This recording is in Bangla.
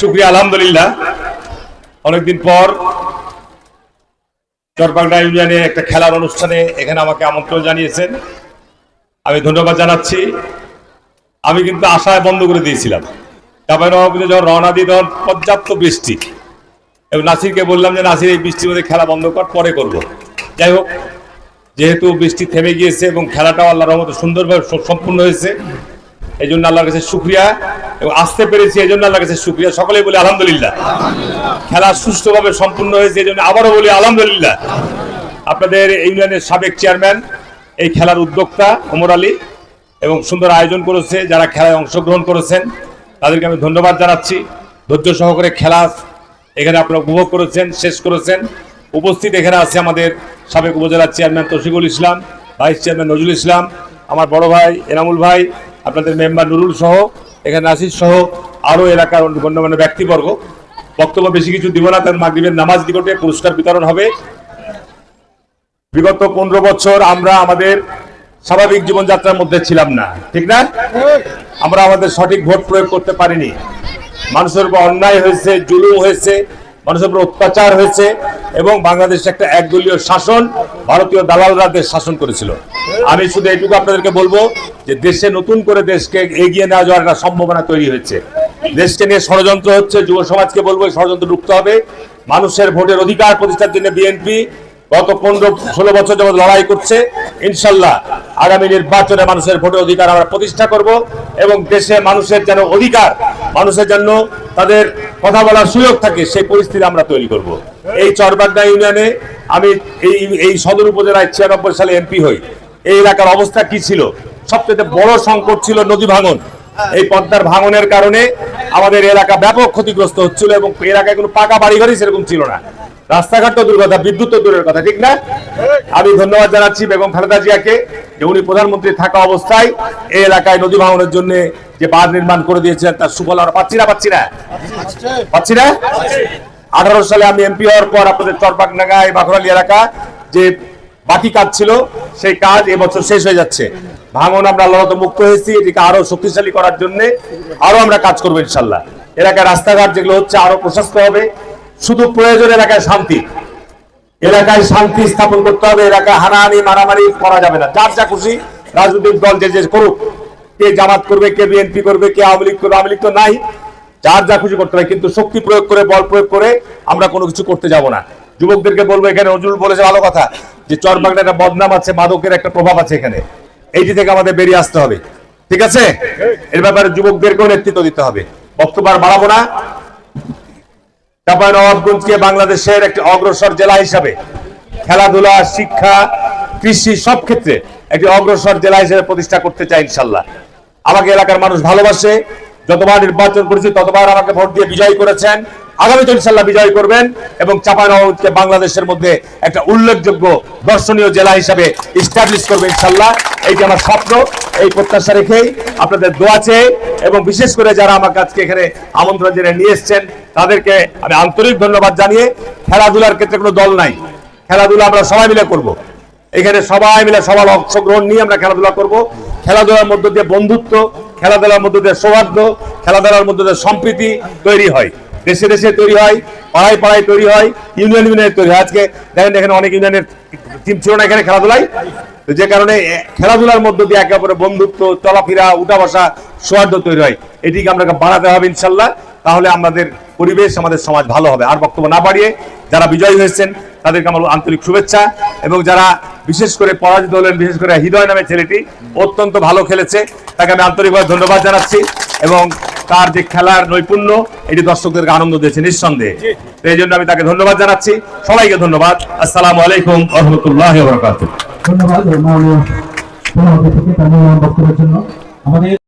শুক্রিয়া আলহামদুলিল্লাহ। অনেকদিন পর চরবাগড়া ইউনিয়নে একটা খেলার অনুষ্ঠানে এখানে আমাকে আমন্ত্রণ জানিয়েছেন। আমি ধন্যবাদ জানাচ্ছি। আমি কিন্তু আশায় বন্ধ করে দিয়েছিলাম। তারপরে যখন রওনা দিয়ে তখন পর্যাপ্ত বৃষ্টি। এবং নাসিরকে বললাম যে, নাসির, এই বৃষ্টির মধ্যে খেলা বন্ধ কর, পরে করব। যাই হোক, যেহেতু বৃষ্টি থেমে গিয়েছে এবং খেলাটাও আল্লাহর রহমতে সুন্দরভাবে সম্পূর্ণ হয়েছে, এই জন্য আল্লাহর কাছে শুক্রিয়া। এবং আসতে পেরেছি এই জন্য আল্লাহর কাছে শুক্রিয়া। সকলেই বলি আলহামদুলিল্লাহ। খেলা সুষ্ঠুভাবে সম্পূর্ণ হয়েছে এই জন্য আবারও বলি আলহামদুলিল্লাহ। আপনাদের ইউনিয়নের সাবেক চেয়ারম্যান, এই খেলার উদ্যোক্তা ওমর আলী, এবং সুন্দর আয়োজন করেছে, যারা খেলায় অংশগ্রহণ করেছেন, তাদেরকে আমি ধন্যবাদ জানাচ্ছি। ধৈর্য সহকারে খেলা এখানে আপনারা উপভোগ করেছেন, শেষ করেছেন। উপস্থিত এখানে আছে আমাদের সাবেক উপজেলার chairman Tashikul Islam, vice chairman Nazrul Islam, আমার বড় ভাই এনামুল ভাই আপনাদের মেম্বার নুরুল সহ, এখানে নাসির সহ, আরও এলাকার গণ্যমান্য ব্যক্তিবর্গ। বক্তব্য বেশি কিছু দিব না তার মাগরিবের নামাজ নিকটে পুরস্কার বিতরণ হবে। বিগত পনেরো বছর আমরা আমাদের স্বাভাবিক জীবনযাত্রার মধ্যে ছিলাম না, ঠিক না? আমরা আমাদের সঠিক ভোট প্রয়োগ করতে পারিনি। মানুষের উপর অন্যায় হয়েছে, জুলুম হয়েছে, মানুষের উপর অত্যাচার হয়েছে, এবং বাংলাদেশে একটা একদলীয় শাসন ভারতীয় দালালরা দেশ শাসন করেছিল। আমি শুধু এইটুকু আপনাদেরকে বলব যে দেশে নতুন করে দেশকে এগিয়ে নেওয়া যাওয়ার একটা সম্ভাবনা তৈরি হয়েছে। দেশকে নিয়ে ষড়যন্ত্র হচ্ছে, যুব সমাজকে বলব ষড়যন্ত্র ঢুকতে হবে। মানুষের ভোটের অধিকার প্রতিষ্ঠার জন্য বিএনপি গত পনেরো ষোলো বছর যাবত লড়াই করছে। ইনশাল্লাহ আগামী নির্বাচনে মানুষের ভোটের অধিকার আমরা প্রতিষ্ঠা করব এবং দেশে মানুষের যেন অধিকার, মানুষের জন্য তাদের কথা বলার সুযোগ থাকে, সেই পরিস্থিতি আমরা তৈরি করব। এই চরবাগদা ইউনিয়নে আমি এই এই সদর উপজেলায় ছিয়ানব্বই সালে এমপি হই। এই এলাকার অবস্থা কি ছিল? সবচেয়ে বড় সংকট ছিল নদী ভাঙন। এই পদ্মার ভাঙনের কারণে আমাদের এলাকা ব্যাপক ক্ষতিগ্রস্ত হচ্ছিল এবং এলাকায় কোনো পাকা বাড়িঘরই সেরকম ছিল না। রাস্তাঘাট তো দূর কথা, বিদ্যুৎ তো দূরের কথা, ঠিক না? আমি ধন্যবাদ জানাচ্ছি বেগম খালেদা জিয়াকে যে উনি প্রধানমন্ত্রী থাকা অবস্থায় এই এলাকায় নদী ভাঙনের জন্য যে বাঁধ নির্মাণ করে দিয়েছিলেন তার সুফল আমরা পাচ্ছি না পাচ্ছি না? পাচ্ছি না? আঠারো সালে আমি এমপি হওয়ার পর আপনাদের চরপাকনাগা এই বাঘরালি এলাকা যে বাকি কাজ ছিল, সেই কাজ এবছর শেষ হয়ে যাচ্ছে। ভাঙন আমরা আল্লাহ মুক্ত হয়েছি, এটিকে আরও শক্তিশালী করার জন্য আরও আমরা কাজ করব ইনশাল্লাহ এলাকায় রাস্তাঘাট যেগুলো হচ্ছে আরও প্রশস্ত হবে, শুধু প্রয়োজন এলাকায় শান্তি। এলাকায় শান্তি স্থাপন করতে হবে এলাকায় হানাহানি, মারামারি করা যাবে না। যার যা খুশি রাজনৈতিক দল যে যে করুক, কে জামাত করবে, কে বিএনপি করবে, কে আওয়ামী লীগ করবে, আওয়ামী লীগ তো নাই, যার যা খুশি করতে হবে, কিন্তু শক্তি প্রয়োগ করে, বল প্রয়োগ করে আমরা কোনো কিছু করতে যাব না। যুবকদেরকে বলব এখানে নজরুল বলেছে ভালো কথা যে চরবাগড়া একটা বদনাম আছে, মাদকের একটা প্রভাব আছে এখানে। এইটি থেকে আমাদের বেরিয়ে আসতে হবে। ঠিক আছে? এর ব্যাপারে যুবকদেরকেও নেতৃত্ব দিতে হবে। বক্তব্য বাড়াবো না। চাঁপাই নবাবগঞ্জকে বাংলাদেশের একটি অগ্রসর জেলা হিসাবে খেলাধুলা, শিক্ষা, কৃষি সব ক্ষেত্রে একটি অগ্রসর জেলা হিসেবে প্রতিষ্ঠা করতে চাই ইনশাল্লাহ। আমাকে এলাকার মানুষ ভালোবাসে। যতবার নির্বাচন করেছি, ততবার আমাকে ভোট দিয়ে বিজয়ী করেছেন। আগামীতে ইনশাল্লাহ বিজয় করবেন এবং নবাবগঞ্জকে বাংলাদেশের মধ্যে একটা উল্লেখযোগ্য দর্শনীয় জেলা হিসাবে ইস্টাবলিশ করবে ইনশাল্লাহ এইটি আমার স্বপ্ন, এই প্রত্যাশা রেখেই আপনাদের দোয়া চেয়ে এবং বিশেষ করে যারা আমার আজকে এখানে আমন্ত্রণ জেনে নিয়ে এসছেন, তাদেরকে আমি আন্তরিক ধন্যবাদ জানিয়ে খেলাধুলার ক্ষেত্রে কোনো দল নাই। খেলাধুলা আমরা সবাই মিলে করব। এখানে সবাই মিলে সবার অংশগ্রহণ নিয়ে আমরা খেলাধুলা করব। খেলাধুলার মধ্য দিয়ে বন্ধুত্ব, খেলাধুলার মধ্য দিয়ে সৌহার্দ্য, খেলাধুলার মধ্য দিয়ে সম্প্রীতি তৈরি হয়। দেশে দেশে তৈরি হয়, পাড়ায় পাড়ায় তৈরি হয়, ইউনিয়ন ইউনিয়নের তৈরি হয়। আজকে দেখেন এখানে অনেক ইউনিয়নের টিম ছিল না এখানে খেলাধুলায়। যে কারণে খেলাধুলার মধ্য দিয়ে একে অপরে বন্ধুত্ব, চলাফেরা উঠা বসা সৌহার্দ্য তৈরি হয়। এটিকে আমরা বাড়াতে হবে ইনশাল্লাহ। তাহলে আমাদের পরিবেশ, আমাদের সমাজ ভালো হবে। আর বক্তব্য না বাড়িয়ে যারা বিজয়ী হয়েছেন তাদেরকে আমার আন্তরিক শুভেচ্ছা। এবং যারা বিশেষ করে পরাজিত হলেন বিশেষ করে হৃদয় নামে ছেলেটি অত্যন্ত ভালো খেলেছে। তাকে আমি আন্তরিকভাবে ধন্যবাদ জানাচ্ছি। এবং তার যে খেলার নৈপুণ্য এটি দর্শকদেরকে আনন্দ দিয়েছে নিঃসন্দেহে। তো এই জন্য আমি তাকে ধন্যবাদ জানাচ্ছি। সবাইকে ধন্যবাদ। আসসালামু আলাইকুম রহমতুল্লাহ ধন্যবাদ আমাদের